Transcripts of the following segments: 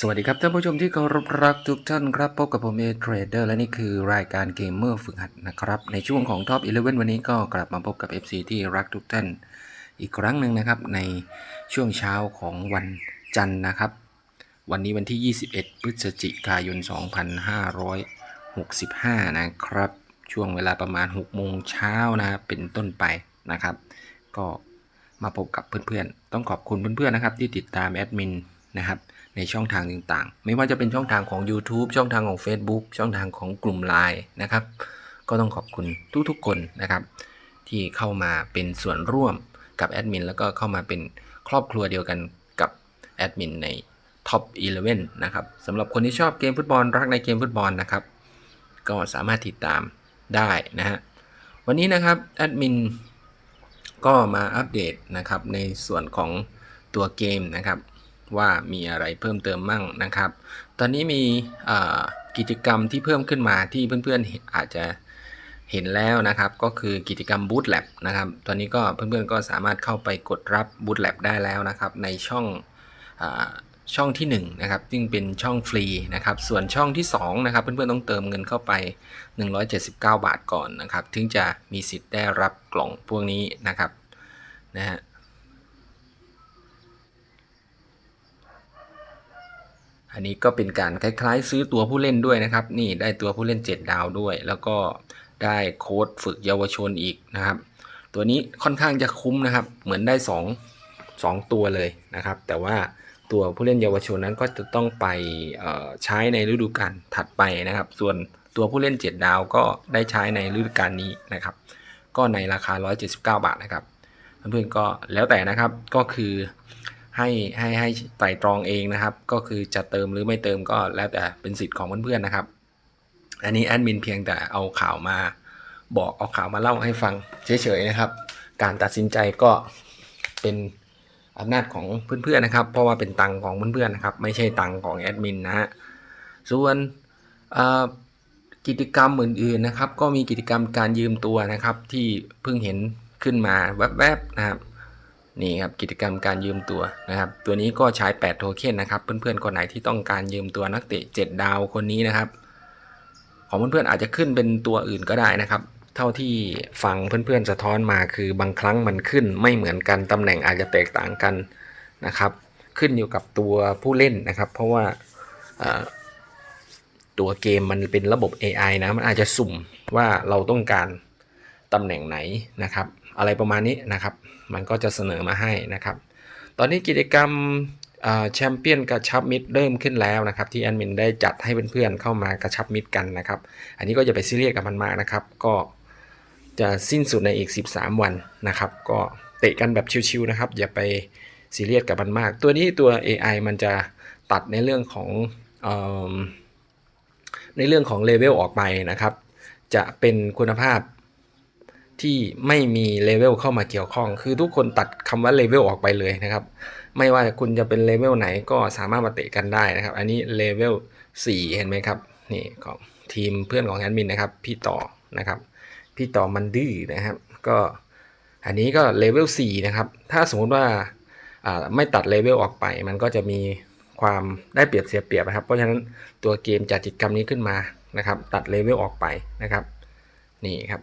สวัสดีครับท่านผู้ชมที่เคารพรักทุกท่านครับ พบกับผมเอเทรดเดอร์และนี่คือรายการเกมเมอร์ฝึกหัดนะครับ ในช่วงของ Top 11 วันนี้ก็กลับมาพบกับ FC ที่รักทุกท่านอีกครั้งหนึ่งนะครับ ในช่วงเช้าของวันจันทร์นะครับ วันนี้วันที่ 21 พฤศจิกายน 2565 นะครับ ช่วงเวลาประมาณ 6 โมงเช้านะเป็นต้นไปนะครับ ก็มาพบกับเพื่อนๆ ต้องขอบคุณเพื่อนๆนะครับที่ติดตามแอดมิน นะครับในช่องทางต่างๆ ไม่ว่าจะเป็นช่องทางของ YouTube ช่องทางของ Facebook ช่องทางของกลุ่ม Line นะครับ ก็ต้องขอบคุณทุกๆคนนะครับ ที่เข้ามาเป็นส่วนร่วมกับแอดมินแล้วก็เข้ามาเป็นครอบครัวเดียวกันกับแอดมินใน Top 11 นะครับสำหรับคนที่ชอบเกมฟุตบอลรักในเกมฟุตบอลนะครับ ก็สามารถติดตามได้นะฮะวันนี้นะครับแอดมินก็มาอัปเดตนะครับในส่วนของตัวเกมนะครับ ว่ามีอะไรเพิ่มเติมมั่งนะครับ ตอนนี้มีกิจกรรมที่เพิ่มขึ้นมาที่เพื่อนๆอาจจะเห็นแล้วนะครับก็คือกิจกรรม Boot Lab นะครับตอนนี้ก็เพื่อนๆก็สามารถเข้าไปกดรับ Boot Lab ได้แล้วนะครับ ในช่องอช่องที่ 1 นะครับซึ่งเป็นช่องฟรีนะครับ ส่วนช่องที่ 2 นะครับ เพื่อนๆต้องเติมเงินเข้าไป 179 บาทก่อนนะครับ ถึงจะมีสิทธิ์ได้รับกล่องพวกนี้นะครับนะฮะ อันนี้ก็เป็นการคล้ายๆ ซื้อตัวผู้เล่นด้วยนะครับ นี่ได้ตัวผู้เล่น 7 ดาวด้วย แล้วก็ได้โค้ดฝึกเยาวชนอีกนะครับ ตัวนี้ค่อนข้างจะคุ้มนะครับ เหมือนได้ 2 2 ตัวเลยนะครับ แต่ว่าตัวผู้เล่นเยาวชนนั้นก็จะต้องไปใช้ในฤดูกาลถัดไปนะครับ ส่วนตัวผู้เล่น 7 ดาวก็ได้ใช้ในฤดูกาลนี้นะครับ ก็ในราคา 179 บาทนะครับ เพื่อนๆก็แล้วแต่นะครับก็คือ ให้ให้ให้ไตรตรองเองนะครับ ก็คือจะเติมหรือไม่เติมก็แล้วแต่เป็นสิทธิ์ของเพื่อนๆนะครับ อันนี้แอดมินเพียงแต่เอาข่าวมาบอกเอาข่าวมาเล่าให้ฟังเฉยๆนะครับ การตัดสินใจก็เป็นอำนาจของเพื่อนๆนะครับ เพราะว่าเป็นตังค์ของเพื่อนๆนะครับ ไม่ใช่ตังค์ของแอดมินนะฮะส่วนกิจกรรมอื่นๆนะครับ ก็มีกิจกรรมการยืมตัวนะครับ ที่เพิ่งเห็นขึ้นมาแวบๆนะครับ นี่ครับกิจกรรมการยืมตัวนะครับตัวนี้ก็ใช้ 8 โทเค็นนะครับ เพื่อนๆคนไหนที่ต้องการยืมตัวนักเตะ 7 ดาวคนนี้นะครับ ของเพื่อนๆอาจจะขึ้นเป็นตัวอื่นก็ได้นะครับ เท่าที่ฟังเพื่อนๆสะท้อนมาคือบางครั้งมันขึ้นไม่เหมือนกันตำแหน่งอาจจะแตกต่างกันนะครับ ขึ้นอยู่กับตัวผู้เล่นนะครับ เพราะว่าตัวเกมมันเป็นระบบ AI นะมันอาจจะสุ่มว่าเราต้องการตำแหน่งไหนนะครับ อะไรประมาณนี้นะครับ มันก็จะเสนอมาให้นะครับ ตอนนี้กิจกรรมแชมเปี้ยนกระชับมิตรเริ่มขึ้นแล้วนะครับที่แอดมินได้จัดให้เพื่อนๆเข้ามากระชับมิตรกันนะครับ อันนี้ก็จะไปซีเรียสกับมันมากนะครับ ก็จะสิ้นสุดในอีก 13 วันนะครับ ก็เตะกันแบบชิวๆนะครับ อย่าไปซีเรียสกับมันมาก ตัวนี้ตัว AI มันจะตัดในเรื่องของออในเรื่องของเลเวลออกไปนะครับ จะเป็นคุณภาพ ที่ไม่มีเลเวลเข้ามาเกี่ยวข้อง คือทุกคนตัดคำว่าเลเวลออกไปเลยนะครับ ไม่ว่าคุณจะเป็นเลเวลไหนก็สามารถมาเตะกันได้นะครับ อันนี้เลเวล4 เห็นไหมครับ นี่ของทีมเพื่อนของแอดมินนะครับ พี่ต่อนะครับ พี่ต่อมันดื้อนะครับ ก็อันนี้ก็เลเวล4นะครับ ถ้าสมมุติว่าไม่ตัดเลเวลออกไป มันก็จะมีความได้เปรียบเสียเปรียบนะครับ เพราะฉะนั้นตัวเกมจัดกิจกรรมนี้ขึ้นมานะครับ ตัดเลเวลออกไปนะครับ นี่ครับ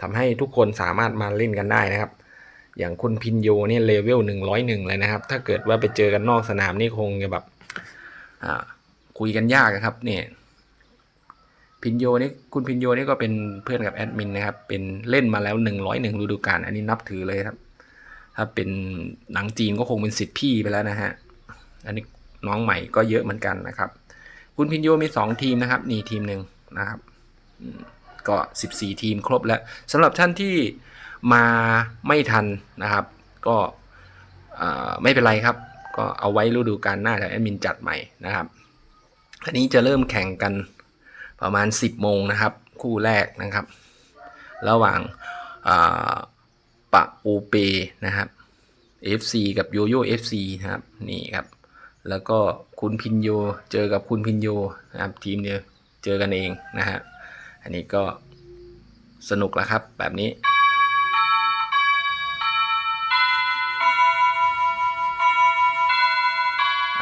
ทำให้ทุกคนสามารถมาเล่นกันได้นะครับ อย่างคุณพินโยเนี่ยเลเวลหนึ่งร้อยหนึ่งเลยนะครับ ถ้าเกิดว่าไปเจอกันนอกสนามนี่คงจะแบบคุยกันยากอะครับเนี่ยพินโยนี่คุณพินโยนี่ก็เป็นเพื่อนกับแอดมินนะครับ เป็นเล่นมาแล้วหนึ่งร้อยหนึ่งฤดูกาลอันนี้นับถือเลยครับ ถ้าเป็นหนังจีนก็คงเป็นสิทธิ์พี่ไปแล้วนะฮะอันนี้น้องใหม่ก็เยอะเหมือนกันนะครับ คุณพินโยมี2ทีมนะครับ นี่ทีมหนึ่งนะครับอืม ก็ 14 ทีมครบแล้วสำหรับท่านที่มาไม่ทันนะครับ ก็ไม่เป็นไรครับ ก็เอาไว้ฤดูกาลหน้าเดี๋ยวแอดมินจัดใหม่นะครับอันนี้จะเริ่มแข่งกันประมาณ 10 โมงนะครับ คู่แรกนะครับ ระหว่างาปะอูเปนะครับ FC กับโยโย่ FC นะครับนี่ครับแล้วก็คุณพินโยเจอกับคุณพินโยนะครับทีมเดียวเจอกันเองนะฮะ อันนี้ก็สนุกแล้วครับ แบบนี้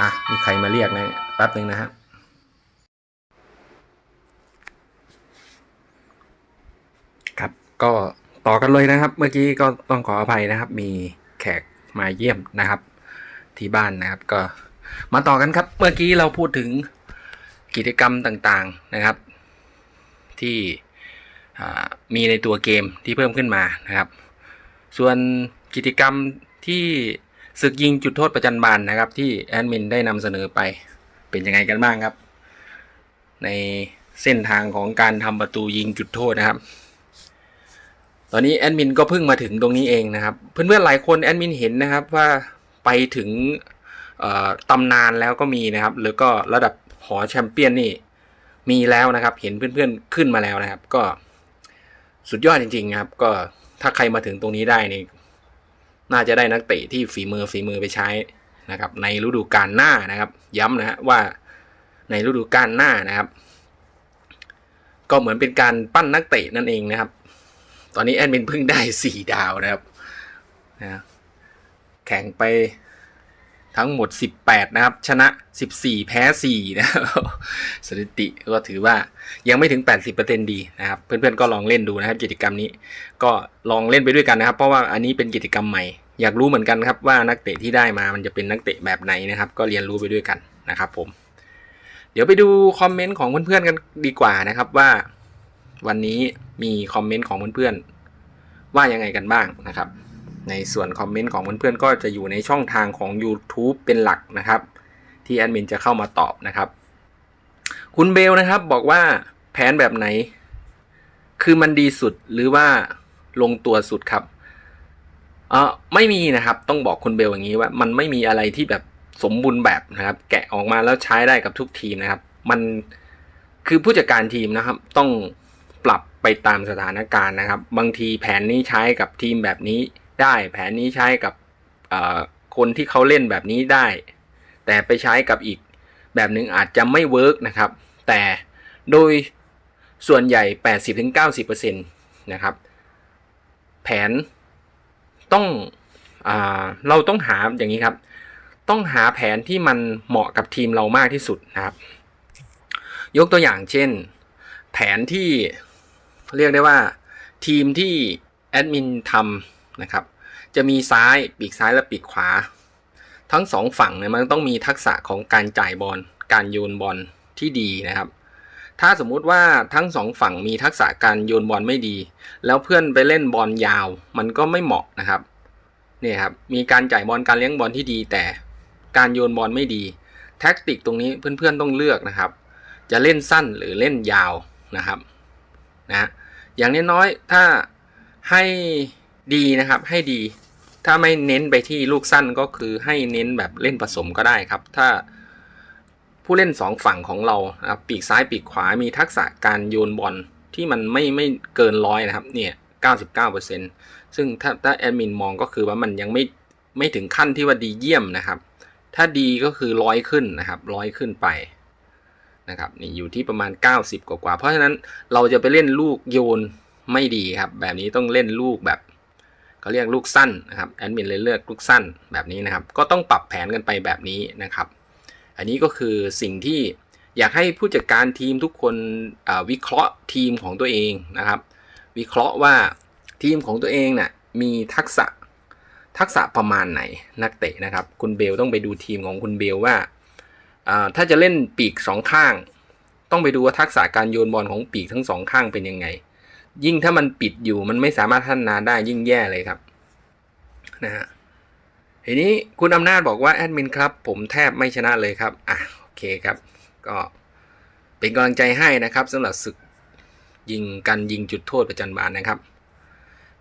อะ มีใครมาเรียกนะแป๊บหนึ่งนะครับครับ ก็ต่อกันเลยนะครับ เมื่อกี้ก็ต้องขออภัยนะครับ มีแขกมาเยี่ยมนะครับ ที่บ้านนะครับ ก็มาต่อกันครับ เมื่อกี้เราพูดถึงกิจกรรมต่างๆนะครับ ที่มีในตัวเกมที่เพิ่มขึ้นมานะครับ ส่วนกิจกรรมที่ศึกยิงจุดโทษประจันบานนะครับ ที่แอดมินได้นำเสนอไปเป็นยังไงกันบ้างครับ ในเส้นทางของการทำประตูยิงจุดโทษนะครับ ตอนนี้แอดมินก็เพิ่งมาถึงตรงนี้เองนะครับ เพื่อนๆหลายคนแอดมินเห็นนะครับว่าไปถึงตำนานแล้วก็มีนะครับ หรือก็ระดับหอแชมเปี้ยนนี่ มีแล้วนะครับ เห็นเพื่อนๆขึ้นมาแล้วนะครับ ก็สุดยอดจริงๆครับ ก็ถ้าใครมาถึงตรงนี้ได้นี่น่าจะได้นักเตะที่ฝีมือฝีมือไปใช้นะครับ ในฤดูกาลหน้านะครับ ย้ำนะฮะว่าในฤดูกาลหน้านะครับ ก็เหมือนเป็นการปั้นนักเตะนั่นเองนะครับ ตอนนี้แอดมินเพิ่งได้สี่ดาวนะครับนะแข่งไป ทั้งหมด 18 นะครับ ชนะ 14 แพ้ 4 นะครับสถิติก็ถือว่ายังไม่ถึง 80%ดีนะครับ เพื่อนๆก็ลองเล่นดูนะครับ กิจกรรมนี้ก็ลองเล่นไปด้วยกันนะครับ เพราะว่าอันนี้เป็นกิจกรรมใหม่ อยากรู้เหมือนกันครับว่านักเตะที่ได้มามันจะเป็นนักเตะแบบไหนนะครับ ก็เรียนรู้ไปด้วยกันนะครับ ผม เดี๋ยวไปดูคอมเมนต์ของเพื่อนๆกันดีกว่านะครับว่า วันนี้มีคอมเมนต์ของเพื่อนๆว่ายังไงกันบ้างนะครับ ในส่วนคอมเมนต์ของเพื่อนๆก็จะอยู่ในช่องทางของ YouTube เป็นหลักนะครับ ที่แอดมินจะเข้ามาตอบนะครับ คุณเบลนะครับบอกว่าแผนแบบไหน คือมันดีสุดหรือว่าลงตัวสุดครับเออไม่มีนะครับ ต้องบอกคุณเบลอย่างนี้ว่า มันไม่มีอะไรที่แบบสมบูรณ์แบบนะครับ แกะออกมาแล้วใช้ได้กับทุกทีมนะครับ มันคือผู้จัดการทีมนะครับ ต้องปรับไปตามสถานการณ์นะครับ บางทีแผนนี้ใช้กับทีมแบบนี้ ได้ แผนนี้ใช้กับคนที่เขาเล่นแบบนี้ได้ แต่ไปใช้กับอีกแบบหนึ่งอาจจะไม่เวิร์กนะครับ แต่โดยส่วนใหญ่ 80-90%นะครับ แผนต้องอเราต้องหาอย่างนี้ครับ ต้องหาแผนที่มันเหมาะกับทีมเรามากที่สุดนะครับ ยกตัวอย่างเช่น แผนที่เรียกได้ว่าทีมที่แอดมินทำ นะครับ จะมีซ้ายปีกซ้ายและปีกขวา ทั้งสองฝั่งเนี่ยมันต้องมีทักษะของการจ่ายบอลการโยนบอลที่ดีนะครับ ถ้าสมมุติว่าทั้งสองฝั่งมีทักษะการโยนบอลไม่ดี แล้วเพื่อนไปเล่นบอลยาว มันก็ไม่เหมาะนะครับเนี่ยครับมีการจ่ายบอลการเลี้ยงบอลที่ดี แต่การโยนบอลไม่ดี แท็กติกตรงนี้เพื่อนๆต้องเลือกนะครับ จะเล่นสั้นหรือเล่นยาวนะครับนะอย่างน้อยๆถ้าให้ ดีนะครับให้ดี ถ้าไม่เน้นไปที่ลูกสั้นก็คือให้เน้นแบบเล่นผสมก็ได้ครับ ถ้าผู้เล่นสองฝั่งของเรานะครับปีกซ้ายปีกขวามีทักษะการโยนบอลที่มันไม่ไม่เกินร้อยนะครับเนี่ย99%ซึ่งถ้าถ้าแอดมินมองก็คือว่ามันยังไม่ไม่ถึงขั้นที่ว่าดีเยี่ยมนะครับ ถ้าดีก็คือร้อยขึ้นนะครับร้อยขึ้นไปนะครับนี่อยู่ที่ประมาณ 90 กว่ากว่า เพราะฉะนั้นเราจะไปเล่นลูกโยนไม่ดีครับ แบบนี้ต้องเล่นลูกแบบ เขาเรียกลูกสั้นนะครับแอดมินเลยเลือกลูกสั้นแบบนี้นะครับ ก็ต้องปรับแผนกันไปแบบนี้นะครับ อันนี้ก็คือสิ่งที่อยากให้ผู้จัดการทีมทุกคนวิเคราะห์ทีมของตัวเองนะครับ วิเคราะห์ว่าทีมของตัวเองน่ะมีทักษะทักษะประมาณไหนนักเตะนะครับ คุณเบลต้องไปดูทีมของคุณเบลว่าอ่าถ้าจะเล่นปีกสองข้าง ต้องไปดูว่าทักษะการโยนบอลของปีกทั้งสองข้างเป็นยังไง ยิ่งถ้ามันปิดอยู่มันไม่สามารถพัฒนาได้ยิ่งแย่เลยครับนะฮะทีนี้คุณอำนาจบอกว่าแอดมินครับ ผมแทบไม่ชนะเลยครับอะโอเคครับ ก็เป็นกำลังใจให้นะครับสำหรับศึกยิงกันยิงจุดโทษประจันบานนะครับ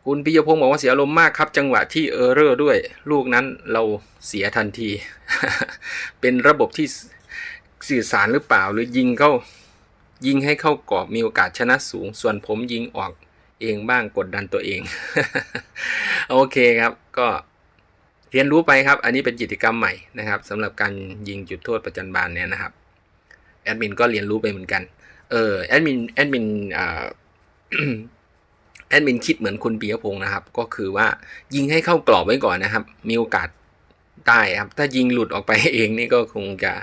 คุณปิยพงศ์บอกว่าเสียอารมณ์มากครับ จังหวะที่เออร์เรอร์ด้วย ลูกนั้นเราเสียทันที เป็นระบบที่สื่อสารหรือเปล่าหรือยิงเข้า ยิงให้เข้ากรอบมีโอกาสชนะสูง ส่วนผมยิงออกเองบ้างกดดันตัวเอง โอเคครับ ก็เรียนรู้ไปครับ อันนี้เป็นกิจกรรมใหม่นะครับสำหรับการยิงจุดโทษประจันบานเนี่ยนะครับแอดมินก็เรียนรู้ไปเหมือนกัน เออแอดมินแอดมินอ่าแอดมินคิดเหมือนคุณปียพงศ์นะครับ ก็คือว่ายิงให้เข้ากรอบไว้ก่อนนะครับ มีโอกาสได้ครับ ถ้ายิงหลุดออกไปเองนี่ก็คงจะ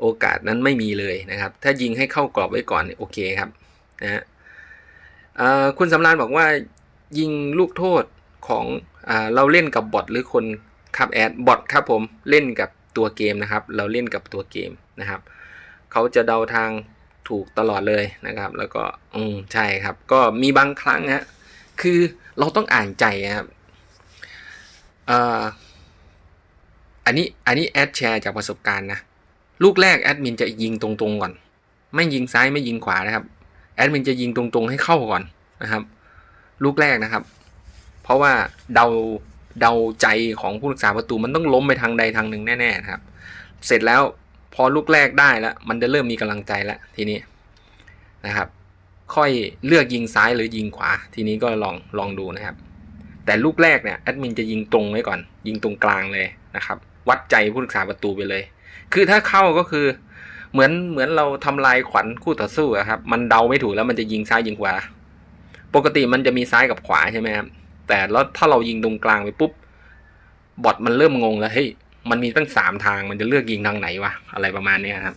โอกาสนั้นไม่มีเลยนะครับ ถ้ายิงให้เข้ากรอบไว้ก่อนเนี่ยโอเคครับนะฮะคุณสำรานบอกว่ายิงลูกโทษของอเราเล่นกับบอทหรือคนคับแอดบอทครับผมเล่นกับตัวเกมนะครับ เราเล่นกับตัวเกมนะครับเขาจะเดาทางถูกตลอดเลยนะครับ แล้วก็อืมใช่ครับ ก็มีบางครั้งฮะคือเราต้องอ่านใจครับออันนี้อันนี้แอดแชร์จากประสบการณ์นะ ลูกแรกแอดมินจะยิงตรงๆก่อน ไม่ยิงซ้ายไม่ยิงขวานะครับ แอดมินจะยิงตรงๆให้เข้าก่อนนะครับ ลูกแรกนะครับ เพราะว่าเดาเดาใจของผู้รักษาประตูมันต้องล้มไปทางใดทางหนึ่งแน่ๆนะครับ เสร็จแล้วพอลูกแรกได้แล้ว มันจะเริ่มมีกำลังใจแล้วทีนี้นะครับ ค่อยเลือกยิงซ้ายหรือยิงขวา ทีนี้ก็ลองลองดูนะครับ แต่ลูกแรกเนี่ยแอดมินจะยิงตรงไว้ก่อน ยิงตรงกลางเลยนะครับ วัดใจผู้รักษาประตูไปเลย คือถ้าเข้าก็คือ เหมือนเหมือนเราทำลายขวัญคู่ต่อสู้อะครับ มันเดาไม่ถูกแล้วมันจะยิงซ้ายยิงขวา ปกติมันจะมีซ้ายกับขวาใช่ไหมครับแต่แล้วถ้าเรายิงตรงกลางไปปุ๊บบอทมันเริ่มงงแล้วเฮ้ยมันมีตั้งสามทางมันจะเลือกยิงทางไหนวะอะไรประมาณเนี้ยครับ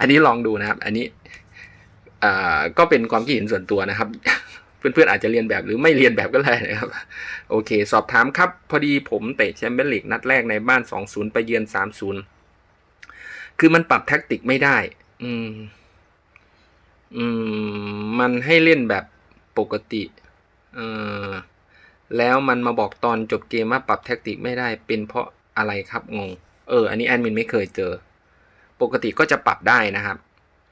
อันนี้ลองดูนะครับ อันนี้อ่าก็เป็นความคิดเห็นส่วนตัวนะครับ เพื่อนๆอาจจะเรียนแบบหรือไม่เรียนแบบก็ได้นะครับ โอเค สอบถามครับ พอดีผมเตะแชมเปี้ยนลีกนัดแรกในบ้าน 2-0 ไปเยือน 3-0 คือมันปรับแท็กติกไม่ได้ อืม อืม มันให้เล่นแบบปกติ เออแล้วมันมาบอกตอนจบเกมว่าปรับแท็กติกไม่ได้ เป็นเพราะอะไรครับงง เออ อันนี้แอดมินไม่เคยเจอ ปกติก็จะปรับได้นะครับ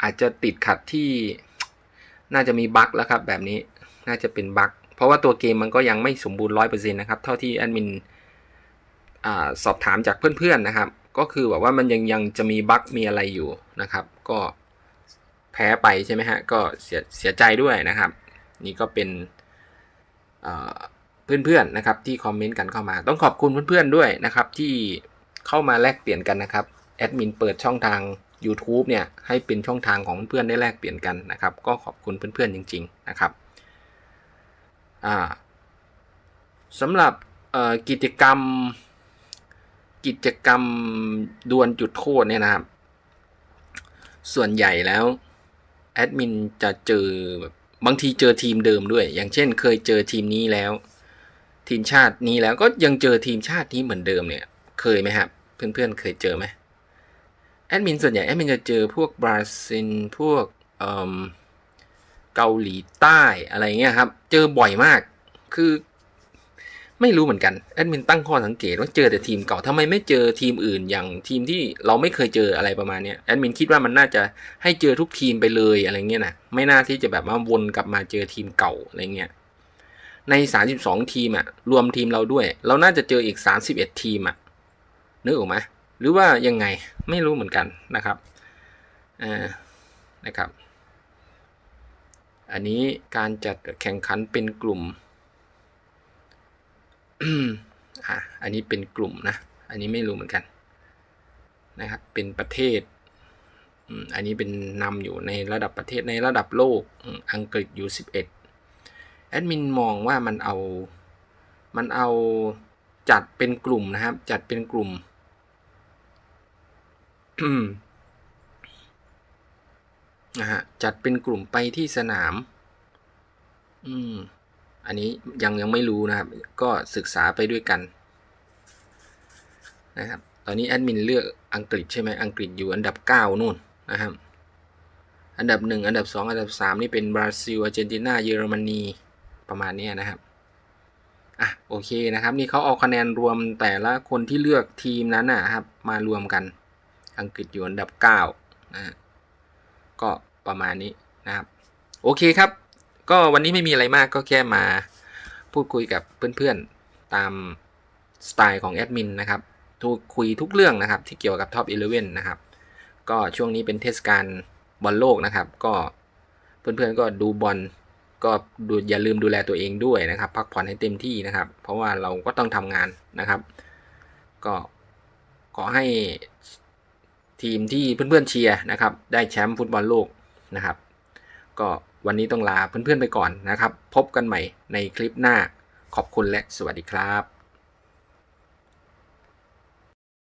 อาจจะติดขัดที่น่าจะมีบั๊กแล้วครับแบบนี้ น่าจะเป็นบั๊กเพราะว่าตัวเกมมันก็ยังไม่สมบูรณ์ร้อยเปอร์เซ็นต์นะครับ เท่าที่แอดมินอสอบถามจากเพื่อนๆนะครับ ก็คือแบบว่ามันยังยังจะมีบั๊กมีอะไรอยู่นะครับ ก็แพ้ไปใช่ไหมฮะ ก็เสียเสียใจด้วยนะครับ นี่ก็เป็นเพื่อนๆนะครับที่คอมเมนต์กันเข้ามา ต้องขอบคุณเพื่อนๆด้วยนะครับที่เข้ามาแลกเปลี่ยนกันนะครับแอดมินเปิดช่องทาง YouTube เนี่ยให้เป็นช่องทางของเพื่อนๆได้แลกเปลี่ยนกันนะครับ ก็ขอบคุณเพื่อนๆจริง ๆ นะครับ อ่าสำหรับกิจกรรม กิจกรรมดวลจุดโทษเนี่ยนะครับ ส่วนใหญ่แล้วแอดมินจะเจอบางทีเจอทีมเดิมด้วย อย่างเช่น เคยเจอทีมนี้แล้ว ทีมชาตินี้แล้วก็ยังเจอทีมชาตินี้เหมือนเดิมเนี่ย เคยไหมครับ เพื่อนๆ เคยเจอไหมแอดมินส่วนใหญ่แอดมินจะเจอพวกบราซิลพวกเเกาหลีใต้อะไรเงี้ยครับ เจอบ่อยมาก คือ ไม่รู้เหมือนกันแอดมินตั้งข้อสังเกตว่าเจอแต่ทีมเก่าทำไมไม่เจอทีมอื่นอย่างทีมที่เราไม่เคยเจออะไรประมาณนี้แอดมินคิดว่ามันน่าจะให้เจอทุกทีมไปเลยอะไรเงี้ยนะไม่น่าที่จะแบบว่าวนกลับมาเจอทีมเก่าอะไรเงี้ยใน 32 ทีมอะรวมทีมเราด้วย เราน่าจะเจออีก 31 ทีมอะนึกออกไหมหรือว่ายังไงไม่รู้เหมือนกันนะครับอ่านะครับ อันนี้การจัดแข่งขันเป็นกลุ่มอะอันนี้เป็นกลุ่มนะ อันนี้ไม่รู้เหมือนกันนะครับ เป็นประเทศ อันนี้เป็นนำอยู่ในระดับประเทศในระดับโลก อังกฤษอยู่11แอดมินมองว่ามันเอา มันเอาจัดเป็นกลุ่มนะครับ จัดเป็นกลุ่ม นะฮะจัดเป็นกลุ่มไปที่สนาม อืม อันนี้ยังยังไม่รู้นะครับ ก็ศึกษาไปด้วยกัน นะครับ ตอนนี้แอดมินเลือกอังกฤษใช่ไหมอังกฤษอยู่อันดับ 9นู่นนะครับ อันดับ 1 อันดับ 2 อันดับ 3 นี่เป็นบราซิลอาร์เจนตินาเยอรมนีประมาณนี้นะครับอะโอเคนะครับ นี่เขาเอาคะแนนรวมแต่ละคนที่เลือกทีมนั้นนะครับ มารวมกัน อังกฤษอยู่อันดับ9นะ ก็ประมาณนี้นะครับ โอเคครับ ก็วันนี้ไม่มีอะไรมากก็แค่มาพูดคุยกับเพื่อนๆ ตามสไตล์ของแอดมินนะครับทุกคุยทุกเรื่องนะครับ ที่เกี่ยวกับท็อป11นะครับ ก็ช่วงนี้เป็นเทศกาลบอลโลกนะครับ ก็เพื่อนๆก็ดูบอลก็ดูอย่าลืมดูแลตัวเองด้วยนะครับ พักผ่อนให้เต็มที่นะครับ เพราะว่าเราก็ต้องทำงานนะครับ ก็ขอให้ ทีมที่เพื่อนๆเชียร์นะครับ ได้แชมป์ฟุตบอลโลกนะครับ ก็วันนี้ต้องลาเพื่อนๆไปก่อนนะครับ พบกันใหม่ในคลิปหน้าขอบคุณและสวัสดีครับ